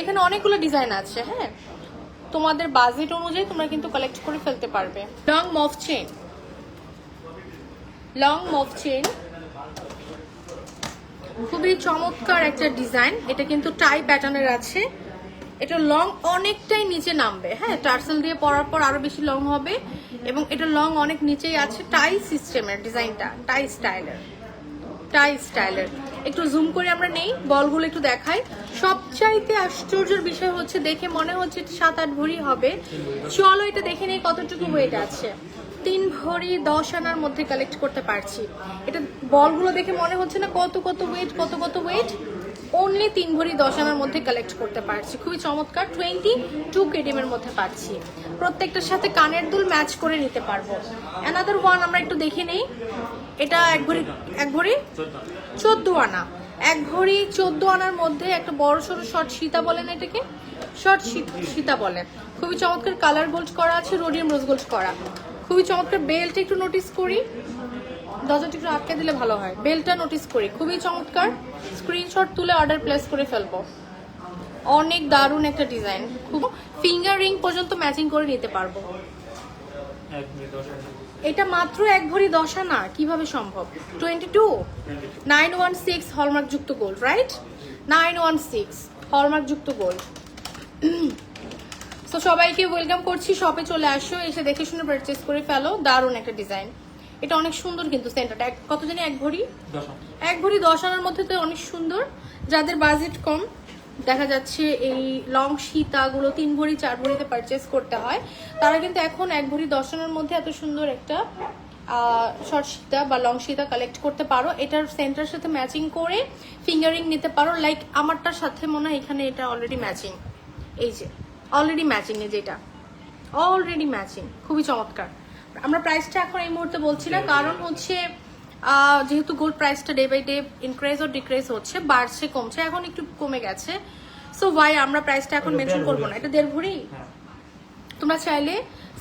এখানে অনেকগুলো ডিজাইন আছে হ্যাঁ? তোমাদের বাজেট অনুযায়ী তোমরা কিন্তু কালেক্ট করে ফেলতে পারবে। লং মফ চেন লং মফ চেন খুবই চমৎকার একটা ডিজাইন এটা কিন্তু টাই প্যাটার্নের আছে। এটা লং অনেকটাই নিচে নামবে। হ্যাঁ টার্সেল দিয়ে পরার পর আরও বেশি লং হবে এবং এটা লং অনেক নিচেই আছে টাই সিস্টেমের ডিজাইনটা টাই স্টাইলের টাই স্টাইলের একটু জুম করে আমরা নেই, বলগুলো একটু দেখাই। সবচাইতে আশ্চর্যের বিষয় হচ্ছে, দেখে মনে হচ্ছে সাত আট ভরি হবে। চলো এটা দেখে নেই কতটুকু ওয়েট আছে। তিন ভরি দশ আনার মধ্যে কালেক্ট করতে পারছি। এটা বলগুলো দেখে মনে হচ্ছে না কত কত ওয়েট কত কত ওয়েট অনলি তিন ভরি দশ আনার মধ্যে কালেক্ট করতে পারছি। খুবই চমৎকার টোয়েন্টি টু কেডিএম এর মধ্যে পাচ্ছি। প্রত্যেকটার সাথে কানের দুল ম্যাচ করে নিতে পারব। অ্যানাদার ওয়ান আমরা একটু দেখে নেই। এটা এক ভরি এক ভরি চোদ্দ আনা। এক ভরি চোদ্দ আনার মধ্যে একটা বড় সড়ো শর্ট সীতা বলেন এটাকে? শর্ট সীতা বলেন খুবই চমৎকার কালার গোল্ড করা আছে রোডিয়াম রোজ গোল্ড করা। খুবই চমৎকার বেল্ট একটু নোটিস করি। দরজাটা একটু আটকে দিলে ভালো হয়। বেলটা নোটিস করি। খুবই চমৎকার। স্ক্রিনশট তুলে অর্ডার প্লেস করে ফেলব। অনেক দারুণ একটা ডিজাইন খুব ফিঙ্গার রিং পর্যন্ত ম্যাচিং করে নিতে পারব। এটা মাত্র এক ভরি দশা না কীভাবে সম্ভব? Twenty two nine one six hallmark যুক্ত gold right nine one six hallmark যুক্ত গোল্ড তো সবাইকে ওয়েলকাম করছি। শপে চলে আসো। এসে দেখে শুনে পারচেস করে ফেলো। দারুণ একটা ডিজাইন এটা অনেক সুন্দর কিন্তু সেন্টারটা। এক- কত জানি? এক ভরি এক ভরি দশ আনার মধ্যে তো অনেক সুন্দর। যাদের বাজেট কম দেখা যাচ্ছে এই লং সীতাগুলো তিন ভরি চার ভরিতে পারচেস করতে হয় তারা কিন্তু এখন এক ভরি দশ আনার মধ্যে এত সুন্দর একটা শর্ট সীতা বা লং সীতা কালেক্ট করতে পারো। এটার সেন্টার সাথে ম্যাচিং করে ফিঙ্গারিং নিতে পারো। লাইক আমারটার সাথে মনে হয় এখানে এটা অলরেডি ম্যাচিং এই যে অলরেডি ম্যাচিং এই যেটা। অলরেডি ম্যাচিং খুবই চমৎকার। আমরা প্রাইসটা এখন এই মুহূর্তে বলছি না কারণ হচ্ছে যেহেতু গোল্ড প্রাইসটা ডে বাই ডে ইনক্রেজ ও ডিক্রেজ হচ্ছে বাড়ছে কমছে এখন একটু কমে গেছে। সো ওয়াই আমরা প্রাইসটা এখন মেনশন করব না? এটা দেড় ভরি? হ্যাঁ। তোমরা চাইলে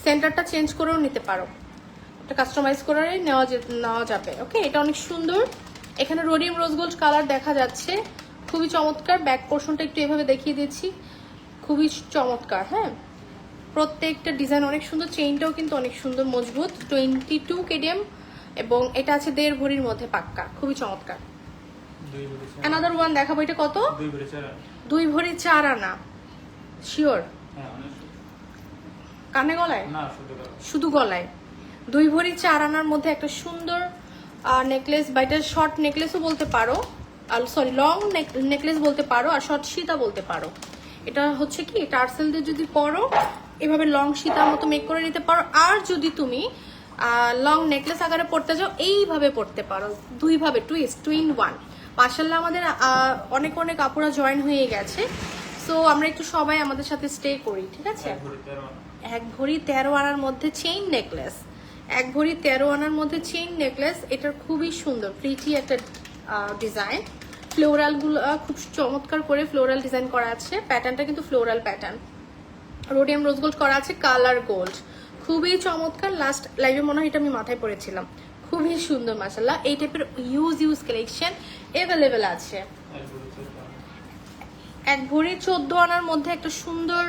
সেন্টারটা চেঞ্জ করেও নিতে পারো। এটা কাস্টমাইজ করে নেওয়া নেওয়া যাবে ওকে এটা অনেক সুন্দর। এখানে রোডিয়াম রোজ গোল্ড কালার দেখা যাচ্ছে। খুবই চমৎকার। ব্যাক পোর্শনটা একটু এভাবে দেখিয়ে দিচ্ছি। খুবই চমৎকার হ্যাঁ? প্রত্যেকটা ডিজাইন অনেক সুন্দর চেইনটাও কিন্তু অনেক সুন্দর মজবুত। টোয়েন্টি টু কেডিএম এবং এটা আছে দেড় ভরির মধ্যে পাক্কা খুবই চমৎকার। অ্যানাদার ওয়ান দেখাবো এটা কত? দুই ভরি চার আনা। শিওর হ্যাঁ কানে গলায়? শুধু শুধু গলায়। দুই ভরি চার আনার মধ্যে একটা সুন্দর নেকলেস বা এটা শর্ট নেকলেসও বলতে পারো। আর সরি লং নেকলেস বলতে পারো আর শর্ট সীতা বলতে পারো। এটা হচ্ছে কি? টার্সেল দিয়ে যদি পরো এভাবে লং সীতার মতো মেক করে নিতে পারো। আর যদি তুমি লং নেকলেস আকারে পড়তে যাও এইভাবে পড়তে পারো। দুইভাবে টুইস্ট টুইন ওয়ান মার্শাল্লাহ আমাদের অনেক অনেক আপুরা জয়েন হয়ে গেছে। সো আমরা একটু সবাই আমাদের সাথে স্টে করি ঠিক আছে? এক ভরি তেরো এক ভরি তেরো আনার মধ্যে চেইন নেকলেস এক ভরি তেরো আনার মধ্যে চেইন নেকলেস এটার খুবই সুন্দর প্রিটি একটা ডিজাইন ফ্লোরালগুলো খুব চমৎকার করে ফ্লোরাল ডিজাইন করা আছে। প্যাটার্নটা কিন্তু floral pattern rhodium rose gold করা আছে কালার গোল্ড খুবই চমৎকার। লাস্ট লাইভে মনে হয় এটা আমি মাথায় পড়েছিলাম। খুবই সুন্দর মাসাল্লাহ এই টাইপের ইউজ ইউজ কালেকশন অ্যাভেলেবেল আছে। এক ভরি চোদ্দ আনার মধ্যে একটা সুন্দর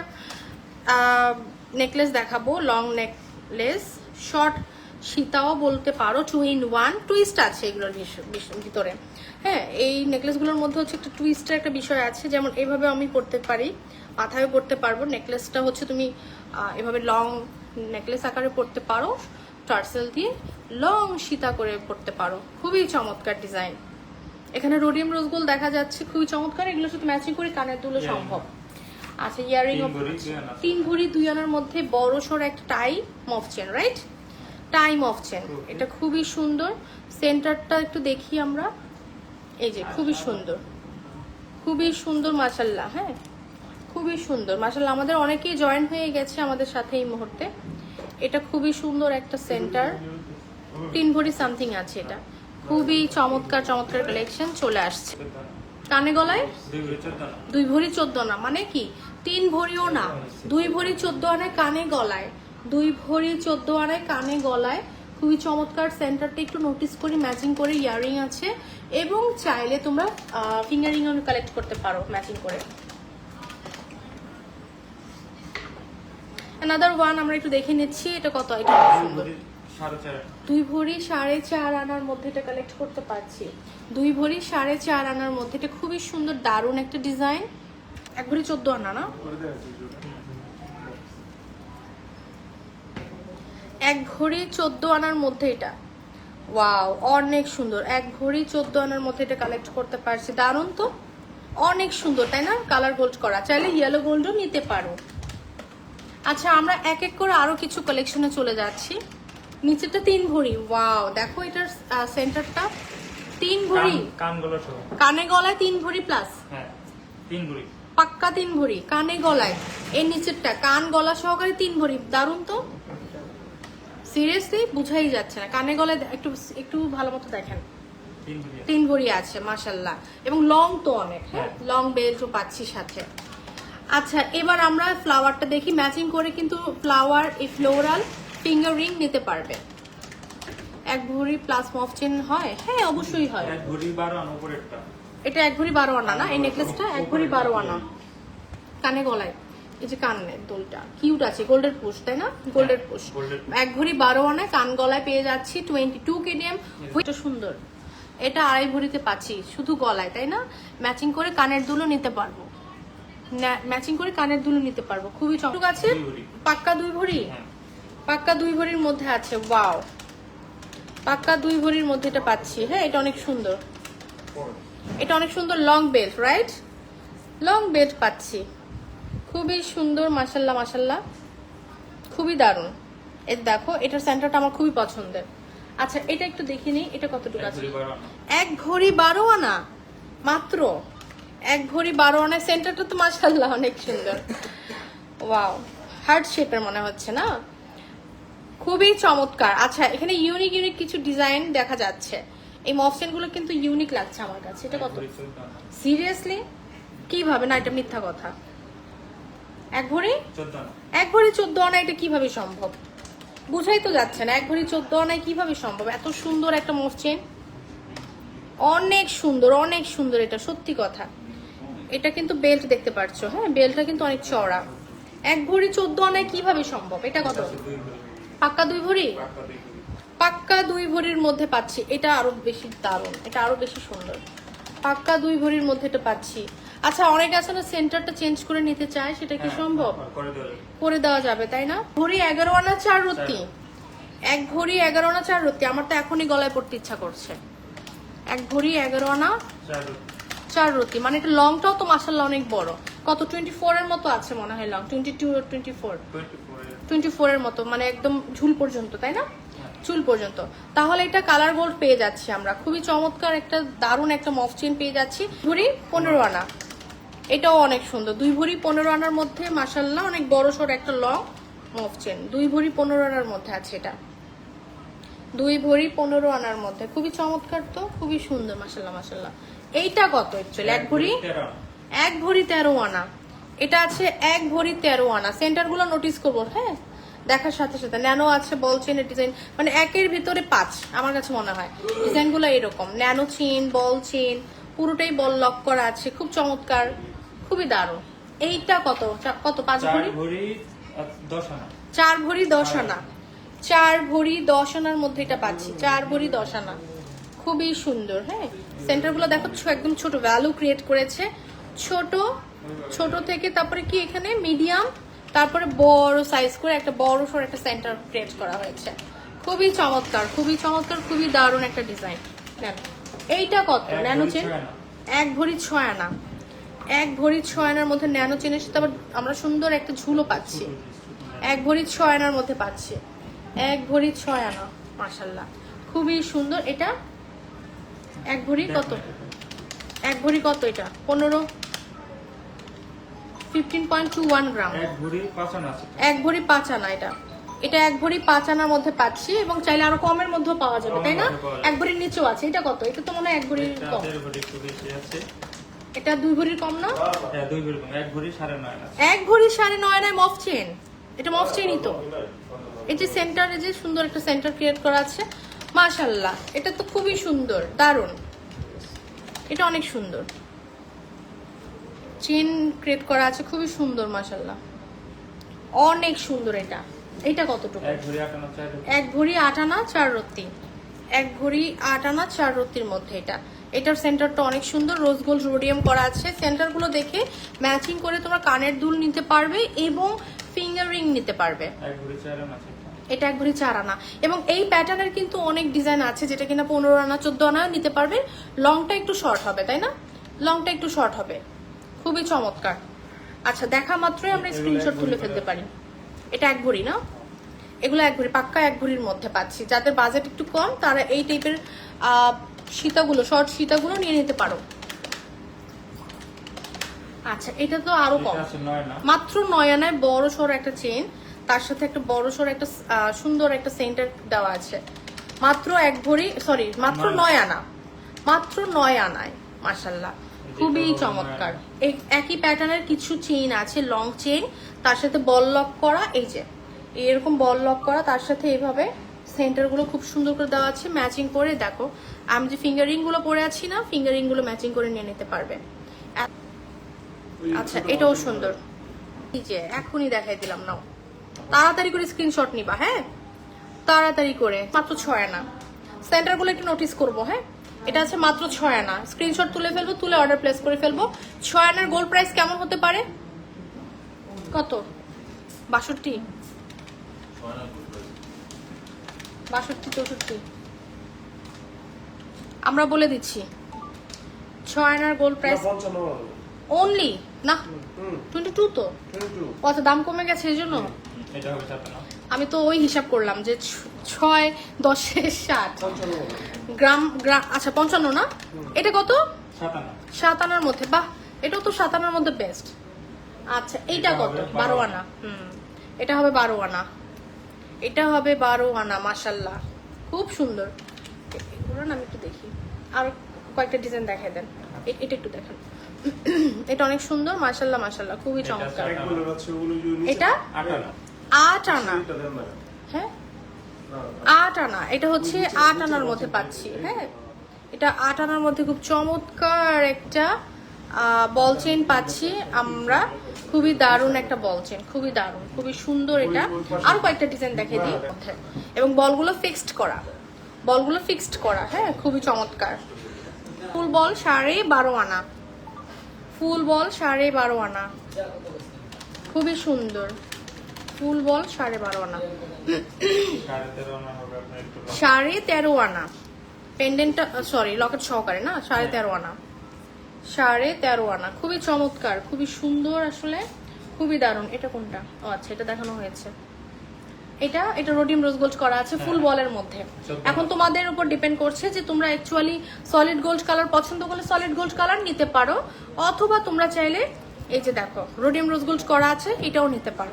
নেকলেস দেখাবো লং নেকলেস শর্ট সীতাও বলতে পারো টু ইন ওয়ান টুইস্ট আছে এগুলোর ভিতরে। হ্যাঁ এই নেকলেসগুলোর মধ্যে হচ্ছে একটা টুইস্টের একটা বিষয় আছে যেমন এভাবে আমি পড়তে পারি মাথায় পড়তে পারব। নেকলেসটা হচ্ছে তুমি এভাবে লং নেকলেস আকারে পড়তে পারো টার্সেল দিয়ে লং সীতা করে পড়তে পারো। খুবই চমৎকার ডিজাইন এখানে রোডিয়াম রোজ গোল্ড দেখা যাচ্ছে খুবই চমৎকার এগুলোর সাথে ম্যাচিং করে কানের দুলো সম্ভব। আচ্ছা ইয়ারিং তিন ভরি দুই তিন ভরি দুই আনার মধ্যে বড় সড় একটা টাই মফ chain right time of chain এটা খুবই সুন্দর। সেন্টারটা একটু দেখি আমরা। এই যে, খুবই সুন্দর। খুবই সুন্দর মাসাল্লাহ হ্যাঁ? খুবই সুন্দর। মাসাল্লাহ আমাদের অনেকেই জয়েন হয়ে গেছে আমাদের সাথে এই মুহূর্তে। এটা খুবই সুন্দর একটা সেন্টার তিন ভরি সামথিং আছে এটা। খুবই চমৎকার চমৎকার কালেকশন চলে আসছে। কানে গলায়? দুই ভরি চোদ্দ না। দুই ভরি চোদ্দ না মানে কি? তিন ভরিও না। দুই ভরি চোদ্দ আনায় কানে গলায়। দুই ভরি চোদ্দ আনায় কানে গলায়। খুবই চমৎকার সেন্টারটা একটু নোটিস করি ম্যাচিং করে, ইয়ারিং আছে। এবং চাইলে তোমরা ফিঙ্গারিং কালেক্ট করতে পারো ম্যাচিং করে। অ্যানাদার ওয়ান আমরা একটু দেখে নিচ্ছি এটা কত? এটা দুই সুন্দর ভরি সাড়ে চার আনার মধ্যে এটা কালেক্ট করতে পারছি। দুই ভরি সাড়ে চার আনার মধ্যে এটা খুবই সুন্দর দারুণ একটা ডিজাইন এক ভরি চোদ্দ আনা না? এক ভরি চোদ্দ আনার মধ্যে এটা। ওয়াও অনেক সুন্দর। এক ভরি চোদ্দ আনার মধ্যে এটা কালেক্ট করতে পারছি। দারুণ তো? অনেক সুন্দর তাই না? কালার গোল্ড করা। চাইলে ইয়েলো গোল্ডও নিতে পারো। আচ্ছা আমরা এক এক করে আরও কিছু কালেকশনে চলে যাচ্ছি। নিচেরটা তিন ভরি ওয়াও দেখো এটার সেন্টারটা তিন ভরি কান গলায় তিন ভরি প্লাস হ্যাঁ তিন ভরি পাক্কা তিন ভরি কানে গলায়। এর নিচেরটা কান গলা সহকারে তিন ভরি দারুণ তো? সিরিয়াসলি বুঝাই যাচ্ছে না। কানে গলায় দে- একটু একটু ভালো মতো দেখেন। তিন ভরি আছে। মাসাল্লাহ এবং লং তো অনেক হ্যাঁ? লং বেল্টও পাচ্ছি সাথে। আচ্ছা এবার আমরা ফ্লাওয়ারটা দেখি। ম্যাচিং করে কিন্তু ফ্লাওয়ার এই ফ্লোরাল ফিঙ্গার রিং নিতে পারবে। এক ভরি প্লাস মফ চেন হয়? হ্যাঁ অবশ্যই হয়। এক ভরি বারো আনো উপরেরটা। এটা এক ভরি বারো আনা না? এই নেকলেসটা এক ভরি বারো আনা। কানে গলায়। এই যে কানের দোলটা। কিউট আছে গোল্ডের পুশ তাই না? গোল্ডের পুশ এক ভরি বারো আনায় কান গলায় পেয়ে যাচ্ছি টোয়েন্টি টু কেডিএম সুন্দর। এটা আড়াই ভরিতে পাচ্ছি শুধু গলায় তাই না? ম্যাচিং করে কানের দুলো নিতে পারব। ম্যাচিং করে কানের দুলো নিতে পারব। খুবই চমক আছে পাক্কা দুই ভরি হ্যাঁ। পাক্কা দুই ভরির মধ্যে আছে ওয়াও পাক্কা দুই ভরির মধ্যে এটা পাচ্ছি হ্যাঁ এটা অনেক সুন্দর। এটা অনেক সুন্দর long belt right long belt পাচ্ছি। খুবই সুন্দর মাসাল্লাহ মাসাল্লাহ খুবই দারুণ। এই দেখো এটার সেন্টারটা আমার খুবই পছন্দের। আচ্ছা এটা একটু দেখে নিই এটা কতটুকু আছে? এক ভরি বারো আনা? মাত্র। এক ভরি বারো আনা সেন্টারটা তো মাসাল্লাহ অনেক সুন্দর। ওয়াও হার্ট শেপের মনে হচ্ছে না? খুবই চমৎকার। আচ্ছা এখানে ইউনিক ইউনিক কিছু ডিজাইন দেখা যাচ্ছে। এই মফসেনগুলো কিন্তু ইউনিক লাগছে আমার কাছে। এটা কত? সিরিয়াসলি কীভাবে? না এটা মিথ্যা কথা। এক ভরি? এক ভরি চোদ্দ আনা এটা কীভাবে সম্ভব? বুঝাই তো যাচ্ছে না এক ভরি চোদ্দ আনায় কীভাবে সম্ভব? এত সুন্দর একটা মসচেন অনেক সুন্দর অনেক সুন্দর এটা সত্যি কথা। এটা কিন্তু বেল্ট দেখতে পারছ হ্যাঁ? বেল্টটা কিন্তু অনেক চড়া এক ভরি চোদ্দ আনায় কীভাবে সম্ভব? এটা কত? পাক্কা দুই ভরি। পাক্কা দুই ভরির মধ্যে পাচ্ছি এটা আরও বেশি দারুণ এটা আরও বেশি সুন্দর। পাক্কা দুই ভরির মধ্যে এটা পাচ্ছি। আচ্ছা অনেক আছে না সেন্টারটা চেঞ্জ করে নিতে চায় সেটা কি হ্যাঁ, সম্ভব? করে দেওয়া যাবে। করে দেওয়া যাবে তাই না? ঘড়ি এগারো আনা চার রত্তি এক ঘড়ি এগারো আনা চার রত্তি আমার তো এখনই গলায় পড়তে ইচ্ছা করছে। এক ঘড়ি এগারো আনা চার। রত্তি মানে এটা লংটাও তো মাসাল্লাহ অনেক বড়। কত টোয়েন্টি ফোর এর মতো আছে মনে হয় long. Twenty two twenty four twenty four এর মতো মানে একদম ঝুল পর্যন্ত তাই না? হ্যাঁ। চুল পর্যন্ত। তাহলে এটা কালার গোল্ড পেয়ে যাচ্ছি আমরা। খুবই চমৎকার একটা দারুণ একটা মফ চেন পেয়ে যাচ্ছি। ভরি পনেরো আনা। এটাও অনেক সুন্দর। দুই ভরি পনেরো আনার মধ্যে মাসাল্লাহ অনেক বড় সড় একটা লং মফ চেন দুই ভরি পনেরো আনার মধ্যে আছে এটা। দুই ভরি পনেরো আনার মধ্যে। খুবই চমৎকার তো খুবই সুন্দর মাসাল্লাহ মাসাল্লাহ এইটা কত অ্যাকচুয়ালি এক ভরি? এক ভরি তেরো আনা। এটা আছে এক ভরি তেরো আনা। সেন্টারগুলো নোটিস করব হ্যাঁ? দেখার সাথে সাথে। ন্যানো আছে বল চেন ডিজাইন মানে একের ভিতরে পাঁচ আমার কাছে মনে হয়। ডিজাইনগুলো এরকম। ন্যানো চেন বল চেন পুরোটাই বল লক করা আছে। খুব চমৎকার। খুবই দারুণ। এইটা কত? কত পাঁচ ভরি? চার ভরি দশ আনা। চার ভরি দশ আনার মধ্যে এটা পাচ্ছি। চার ভরি দশ আনা। খুবই সুন্দর হ্যাঁ? সেন্টারগুলো দেখো একদম ছোট ভ্যালু ক্রিয়েট করেছে। ছোট ছোট থেকে তারপরে কি এখানে? মিডিয়াম তারপরে বড় সাইজ করে একটা বড় সড় একটা সেন্টার ক্রিয়েট করা হয়েছে। খুবই চমৎকার খুবই চমৎকার খুবই দারুণ একটা ডিজাইন এইটা কত? Nano chain? এক ভরি ছয় আনা। এক ভরি ছয় আনার মধ্যে ন্যানো চেনের সাথে আবার আমরা সুন্দর একটা ঝুলো পাচ্ছি এক ভরি ছয় আনার মধ্যে পাচ্ছি এক ভরি ছয় আনা মার্শাল্লাহ খুবই সুন্দর এটা এক ভরি কত এক ভরি কত এটা পনেরো fifteen point two one gram এক ভরি পাঁচ আনা ভরি এটা এটা এক ভরি পাঁচ আনার মধ্যে পাচ্ছি এবং চাইলে আরও কমের মধ্যেও পাওয়া যাবে তাই না। এক ভরির নিচেও আছে এটা কত এটা তো মনে হয় এক ভরির এটা কম এটা দুই ভরির কম না? হ্যাঁ দুই ভরি কম, এক ভরি সাড়ে নয় আনা এক ভরি সাড়ে নয় নয় মফ চেন এটা মফ চেনই তো। এই যে সেন্টারে যে সুন্দর একটা সেন্টার ক্রিয়েট করা আছে মাশাল্লাহ এটা তো খুবই সুন্দর দারুণ। এটা অনেক সুন্দর। চেন ক্রিয়েট করা আছে খুবই সুন্দর মাশাল্লাহ। অনেক সুন্দর এটা। এটা কতটুকু? এক ভরি আটানো চার আট আনা চার রত্তি। এক ভরি আট আনা চার রত্তির মধ্যে এটা। এটার সেন্টারটা অনেক সুন্দর রোজ গোল্ড রোডিয়াম করা আছে। সেন্টারগুলো দেখে ম্যাচিং করে তোমার কানের দুল নিতে পারবে এবং ফিঙ্গার রিং নিতে পারবে। এটা। এক ভরি চার আনা। এবং এই প্যাটার্নের কিন্তু অনেক ডিজাইন আছে যেটা কিনা পনেরো আনা চোদ্দ আনা নিতে পারবে। লংটা একটু শর্ট হবে তাই না? লংটা একটু শর্ট হবে। খুবই চমৎকার। আচ্ছা দেখা মাত্রই আমরা স্ক্রিনশট তুলে ফেলতে পারি। এটা এক ভরি না? এগুলো এক ভরি পাক্কা এক ভরির মধ্যে পাচ্ছি। যাদের বাজেট একটু কম তারা এই টাইপের সীতাগুলো শর্ট সীতাগুলো নিয়ে নিতে পারো। আচ্ছা এটা তো আরও কম। মাত্র নয় আনায় বড় সড় একটা চেন তার সাথে একটা বড় সড় একটা সুন্দর একটা সেন্টার দেওয়া আছে। মাত্র এক ভরি সরি মাত্র নয়। আনা মাত্র নয় আনায় মাসাল্লাহ খুবই চমৎকার। একই প্যাটার্নের কিছু চেইন আছে লং চেইন তার সাথে বল লক করা এই যে। এরকম বল লক করা তার সাথে এইভাবে সেন্টারগুলো খুব সুন্দর করে দেওয়া আছে ম্যাচিং করে দেখো। আমি যে ফিঙ্গারিংগুলো পরে আছি না ফিঙ্গারিংগুলো ম্যাচিং করে নিয়ে নিতে পারবে। আচ্ছা এটাও সুন্দর। এই যে, এখনই দেখাই দিলাম, নাও। তাড়াতাড়ি করে স্ক্রিনশট নিবা হ্যাঁ? তাড়াতাড়ি করে, মাত্র ছয় আনা। সেন্টারগুলো একটু নোটিস করব হ্যাঁ? এটা আছে মাত্র ছয় আনা। স্ক্রিনশট তুলে ফেলব, তুলে অর্ডার প্লেস করে ফেলব। ছয় আনার গোল্ড প্রাইস কেমন হতে পারে? কত? বাষট্টি? বাষট্টি, চৌষট্টি। আমরা বলে দিচ্ছি। ছয় আনার গোল্ড প্রাইস অনলি না। টোয়েন্টি টু তো? কত দাম কমে গেছে এই জন্য? এটা হবে সাতান্ন। আমি তো ওই হিসাব করলাম যে ছ- ছয় দশে ষাট। গ্রাম গ্রাম আচ্ছা পঞ্চান্ন না? এটা কত? সাত আনার মধ্যে। বাহ এটাও তো সাত আনার মধ্যে বেস্ট আচ্ছা এইটা কত? বারো। বারো আনা। হুম এটা হবে বারো আনা। এটা হবে বারো আনা মাসাল্লাহ খুব সুন্দর। এগুলো না আমি একটু দেখি। আর কয়েকটা ডিজাইন দেখাই দেন। এটা একটু দেখেন। এটা অনেক সুন্দর মাসাল্লাহ মাসাল্লাহ খুবই চমৎকার। এটা? আট আনা। হ্যাঁ? আট আনা। এটা হচ্ছে আট আনার মধ্যে পাচ্ছি। হ্যাঁ? এটা আট আনার মধ্যে খুব চমৎকার একটা বল চেন পাচ্ছি আমরা। খুবই দারুণ একটা বল চেন খুবই দারুণ খুবই সুন্দর এটা। আরও কয়েকটা ডিজাইন দেখে দিই। এবং বলগুলো ফিক্সড করা। বলগুলো ফিক্সড করা হ্যাঁ খুবই চমৎকার। ফুল বল সাড়ে বারো আনা। ফুল বল সাড়ে বারো আনা। খুবই সুন্দর। ফুল বল সাড়ে বারো আনা। সাড়ে তেরো আনা। পেন্ডেন্টটা সরি লকেট সহকারে, না? সাড়ে তেরো আনা। সাড়ে তেরো আনা। খুবই চমৎকার, খুবই সুন্দর আসলে। খুবই দারুণ। এটা কোনটা? ও আচ্ছা এটা দেখানো হয়েছে। এটা এটা রোডিম রোজ গোল্ড করা আছে ফুল বলের মধ্যে। এখন তোমাদের উপর ডিপেন্ড করছে যে তোমরা অ্যাকচুয়ালি সলিড গোল্ড কালার পছন্দ করলে সলিড গোল্ড কালার নিতে পারো অথবা তোমরা চাইলে এই যে দেখো রোডিম রোজ গোল্ড করা আছে এটাও নিতে পারো।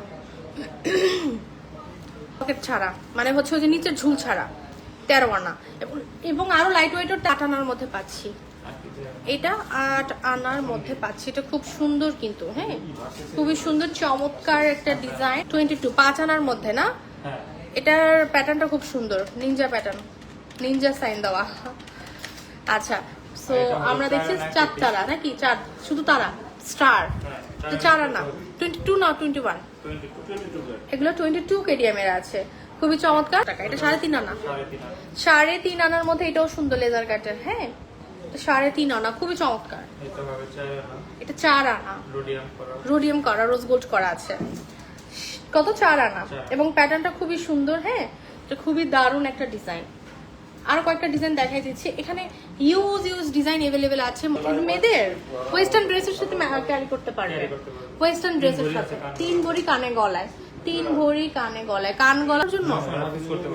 পকেট ছাড়া মানে হচ্ছে যে নিচের ঝুল ছাড়া তেরো আনা। এবং- এবং আরও লাইট ওয়েটের আট আনার মধ্যে পাচ্ছি। এটা আট আনার মধ্যে পাচ্ছি এটা খুব সুন্দর কিন্তু হ্যাঁ? খুবই সুন্দর চমৎকার একটা ডিজাইন টোয়েন্টি টু পাঁচ আনার মধ্যে না? হ্যাঁ এটার প্যাটার্নটা খুব সুন্দর। নিনজা প্যাটার্ন নিনজা সাইন দেওয়া। আচ্ছা সো আমরা দেখছি চার তারা নাকি? চার শুধু তারা? স্টার হ্যাঁ, তো চার আনা টোয়েন্টি টু না twenty one 22, twenty two then এগুলো টোয়েন্টি টু কেডিএমের আছে। খুবই চমৎকার। টাকা এটা সাড়ে তিন আনা। সাড়ে তিন আনার মধ্যে এটাও সুন্দর লেজার কাটের হ্যাঁ? সাড়ে তিন আনা খুবই চমৎকার। এটা চার আনা। রোডিয়াম করা। রোজ গোল্ড করা আছে। কত? চার আনা। এবং প্যাটার্নটা খুবই সুন্দর হ্যাঁ? এটা খুবই দারুণ একটা ডিজাইন আরও কয়েকটা ডিজাইন দেখাই দিচ্ছি। এখানে ইউজ ইউজ ডিজাইন এভেলেবেল আছে। মেয়েদের ওয়েস্টার্ন ড্রেসের সাথে ক্যারি করতে পারবে। ওয়েস্টার্ন ড্রেসের সাথে। তিন ভরি কানে গলায়। তিন ভরি কানে গলায়। কান গলার জন্য?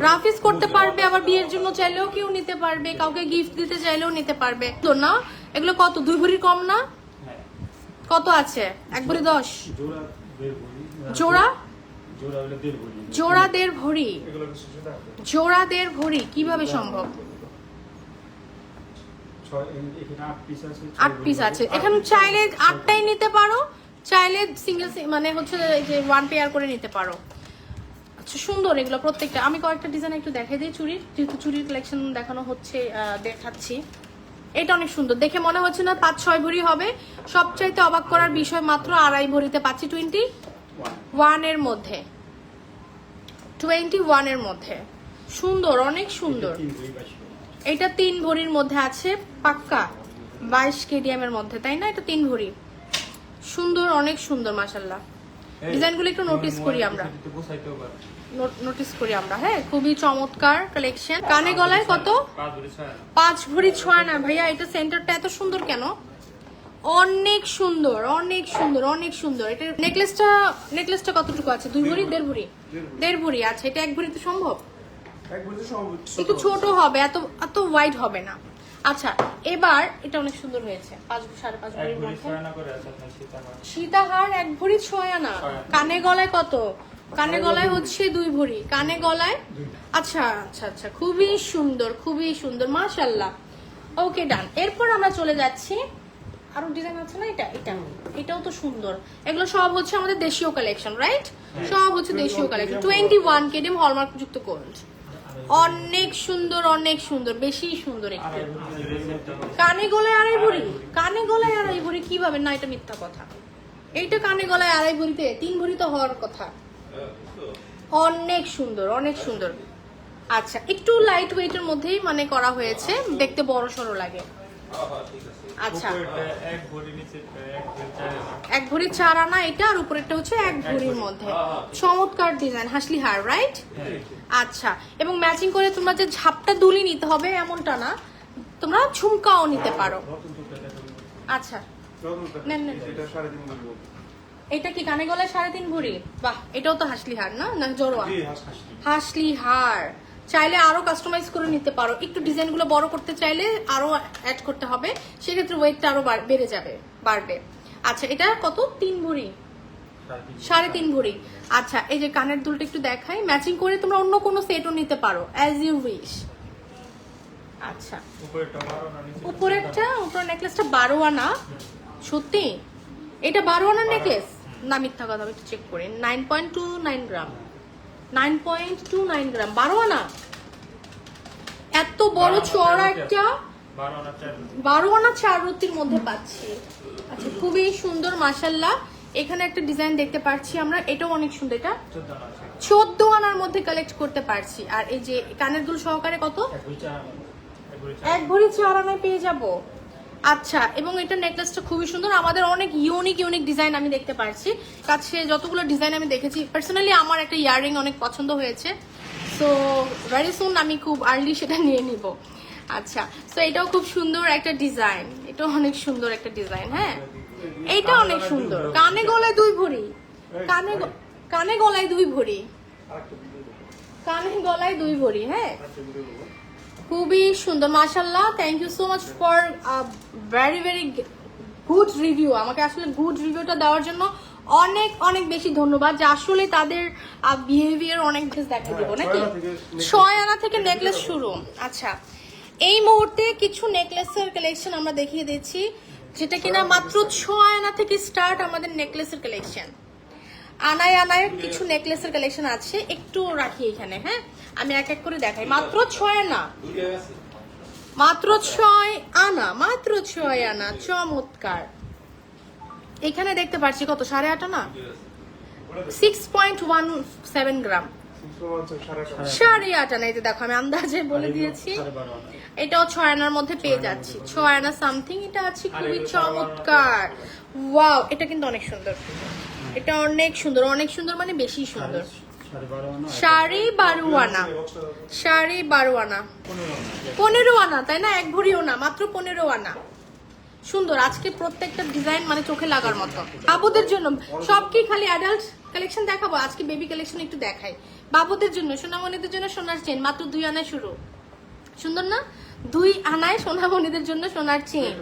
রাফিজ করতে পারবে। আবার বিয়ের জন্য চাইলেও কেউ নিতে পারবে কাউকে গিফট দিতে চাইলেও নিতে পারবে। তো না এগুলো কত? দুই ভরি কম না? হ্যাঁ। কত আছে? এক ভরি দশ? জোড়া? জোড়া দেড় ভরি। জোড়া দেড় ভরি কীভাবে সম্ভব? আট পিস আছে এখানে চাইলে আটটাই নিতে পারো চাইলে সিঙ্গেল মানে হচ্ছে যে ওয়ান পেয়ার করে নিতে পারো। আচ্ছা সুন্দর এগুলো প্রত্যেকটা। আমি কয়েকটা ডিজাইন একটু দেখাই দিই চুরির। যেহেতু চুরির কালেকশন দেখানো হচ্ছে দেখাচ্ছি। এটা অনেক সুন্দর। দেখে মনে হচ্ছে না পাঁচ ছয় ভরি হবে। সবচাইতে অবাক করার বিষয় মাত্র আড়াই ভরিতে পাচ্ছি টোয়েন্টি ওয়ানের মধ্যে। টোয়েন্টি ওয়ানের মধ্যে। সুন্দর অনেক সুন্দর। এটা তিন ভরির মধ্যে আছে পাক্কা। বাইশ কেডিএম এর মধ্যে তাই না? এটা তিন ভরি। সুন্দর অনেক সুন্দর মাসাল্লাহ ডিজাইনগুলো একটু নোটিস করি আমরা। নোটিস করি আমরা হ্যাঁ? খুবই চমৎকার কালেকশন কানে গলায় কত। পাঁচ ভরি ছয় না ভাইয়া এটা সেন্টারটা এত সুন্দর কেন? অনেক সুন্দর অনেক সুন্দর অনেক সুন্দর। এটা নেকলেসটা নেকলেসটা কতটুকু আছে? দুই ভরি? দেড় ভরি? দেড় ভরি। আছে। এটা এক ভরি তো সম্ভব একটু ছোট হবে এত এত ওয়াইড হবে না। আচ্ছা এবার এটা অনেক সুন্দর হয়েছে। পাঁচ সাড়ে পাঁচ ভরির ভরি মধ্যে। সীতাহার। এক ভরি ছয় আনা। কানে গলায় কত? কানে গলায় হচ্ছে দুই ভরি। কানে গলায়? আচ্ছা আচ্ছা আচ্ছা। খুবই সুন্দর খুবই সুন্দর। মাশাল্লাহ ওকে ডান এরপর আমরা চলে যাচ্ছি আরও ডিজাইন আছে না এটা? এটা এটাও তো সুন্দর। এগুলো সব হচ্ছে আমাদের দেশীয় কালেকশন রাইট সব হচ্ছে দেশীয় collection twenty one KDM hallmark যুক্ত গোল্ড অনেক সুন্দর অনেক সুন্দর বেশি সুন্দর একটু। কানে গলায় আড়াই ভরি? কানে গলায় আড়াই ভরি কীভাবে? না এটা মিথ্যা কথা। এইটা কানে গলায় আড়াই ভরিতে তিন ভরি তো হওয়ার কথা। অনেক সুন্দর অনেক সুন্দর। আচ্ছা একটু লাইট ওয়েটের মধ্যেই মানে করা হয়েছে। দেখতে বড় সড়ো লাগে আচ্ছা উপরেরটা নিচেরটা এক ভরি চার আনা। এটা আর উপরেরটা হচ্ছে এক ভরির মধ্যে চমৎকার ডিজাইন হাসলি হার রাইট হ্যাঁ। আচ্ছা এবং ম্যাচিং করে তোমরা যে ঝাপটা দুলি নিতে হবে এমনটা না তোমরা ঝুমকাও নিতে পারো। আচ্ছা নেন, নেন। এটা কি কানে গলায় সাড়ে তিন ভরি বাহ এটাও তো হাসলি হার না না জড়োয়া। হাসলি হার চাইলে আরও কাস্টমাইজ করে নিতে পারো। একটু ডিজাইনগুলো বড় করতে চাইলে আরও অ্যাড করতে হবে। সেক্ষেত্রে ওয়েটটা আরও বাড়- যাবে, বাড়বে। আচ্ছা এটা কত? তিন ভরি। সাড়ে তিন। ভরি। আচ্ছা এই যে কানের দুলটা একটু দেখাই। ম্যাচিং করে তোমরা অন্য কোনো সেটও নিতে পারো অ্যাজ ইউ উইশ আচ্ছা। উপরেরটা উপর নেকলেসটা বারো আনা সত্যি? এটা বারো আনার নেকলেস না, মিথ্যা কথা একটু চেক করি। Nine point two nine gram nine point two nine gram বারো আনা এত বড় চড়া একটা বারো আনা চার রুটির মধ্যে পাচ্ছি। আচ্ছা খুবই সুন্দর মাসাল্লাহ এখানে একটা ডিজাইন দেখতে পাচ্ছি আমরা এটাও অনেক সুন্দর। এটা চোদ্দ আনার মধ্যে কালেক্ট করতে পারছি। আর এই যে কানের দুল সহকারে কত? এক ভরি চার আনায় পেয়ে যাব। আচ্ছা এবং এটা নেকলেসটা খুবই সুন্দর। আমাদের অনেক ইউনিক ইউনিক ডিজাইন আমি দেখতে পারছি। কাছে যতগুলো ডিজাইন আমি দেখেছি পার্সোনালি আমার একটা ইয়াররিং অনেক পছন্দ হয়েছে। সো ভেরি সুন আমি খুব আর্লি সেটা নিয়ে নিব। আচ্ছা সো এটাও খুব সুন্দর একটা ডিজাইন এটাও অনেক সুন্দর একটা ডিজাইন হ্যাঁ? এইটা অনেক সুন্দর। কানে গলায় দুই ভরি কানে কানে গলায় দুই ভরি। কানে গলায় দুই ভরি হ্যাঁ। খুবই সুন্দর। মাশাল্লাহ thank you so much for very very good review আমাকে আসলে গুড রিভিউটা দেওয়ার জন্য অনেক অনেক বেশি ধন্যবাদ যে আসলে তাদের বিহেভিয়ার অনেক বেশ দেখা দিব হ্যাঁ, নাকি? ছয় আনা থেকে ছয় আনা থেকে নেকলেস শুরু। আচ্ছা এই মুহূর্তে কিছু নেকলেসের কালেকশন আমরা দেখিয়ে দিচ্ছি যেটা কিনা মাত্র ছয় আনা থেকে স্টার্ট আমাদের নেকলেসের কালেকশন আনায় আনায় কিছু নেকলেসের কালেকশন আছে একটু রাখি এখানে হ্যাঁ? আমি এক এক করে দেখাই। মাত্র ছয় আনা মাত্র ছয় আনা মাত্র ছয় আনা চমৎকার। এখানে দেখতে পাচ্ছি কত? সাড়ে আট আনা six point one seven gram. সাড়ে আট যে দেখো আমি আন্দাজে বলে দিয়েছি। এটাও ছয় আনার মধ্যে পেয়ে যাচ্ছি। ছয় আনা সামথিং এটা আছে খুবই চমৎকার। ওয়াও এটা কিন্তু অনেক সুন্দর। এটা অনেক সুন্দর অনেক সুন্দর মানে বেশি সুন্দর। সাড়ে বারো আনা। সাড়ে বারো আনা। সাড়ে বারো আনা। পনেরো আনা তাই না? এক ভরিও না মাত্র পনেরো আনা। সুন্দর আজকে প্রত্যেকটা ডিজাইন মানে চোখে লাগার মতো। বাবুদের জন্য সব কি খালি অ্যাডাল্ট কালেকশন দেখাবো? আজকে বেবি কালেকশন একটু দেখাই। বাবুদের জন্য সোনামণিদের জন্য সোনার চেন মাত্র দুই আনায় শুরু। সুন্দর না? দুই আনায় সোনামণিদের জন্য সোনার চেন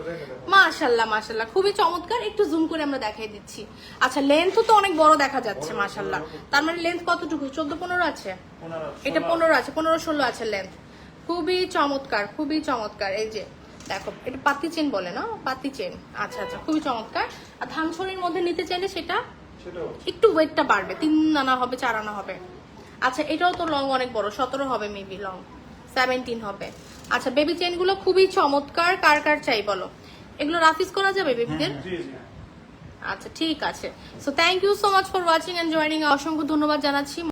মাশাল্লাহ মাশাল্লাহ খুবই চমৎকার। একটু জুম করে আমরা দেখাই দিচ্ছি। আচ্ছা লেন্থও তো অনেক বড় দেখা যাচ্ছে মাশাল্লাহ। তার মানে লেন্থ কতটুকু? চোদ্দ পনেরো আছে? এটা পনেরো আছে পনেরো ষোলো আছে লেন্থ খুবই চমৎকার খুবই চমৎকার। এই যে দেখো এটা পাতি চেন বলে না? পাতি চেন। আচ্ছা আচ্ছা খুবই চমৎকার। আর ধানছড়ির মধ্যে নিতে চাইলে সেটা একটু ওয়েটটা বাড়বে তিন আনা হবে চার আনা হবে। আচ্ছা এটাও তো লং অনেক বড় সতেরো হবে মেবি লং সেভেন্টিন হবে। আচ্ছা বেবি চেনগুলো খুবই চমৎকার কার কার চাই বলো? এগুলো রাফিস করা যাবে বেবিদের জি আচ্ছা ঠিক আছে। So thank you so much for watching and joining অসংখ্য ধন্যবাদ জানাচ্ছি।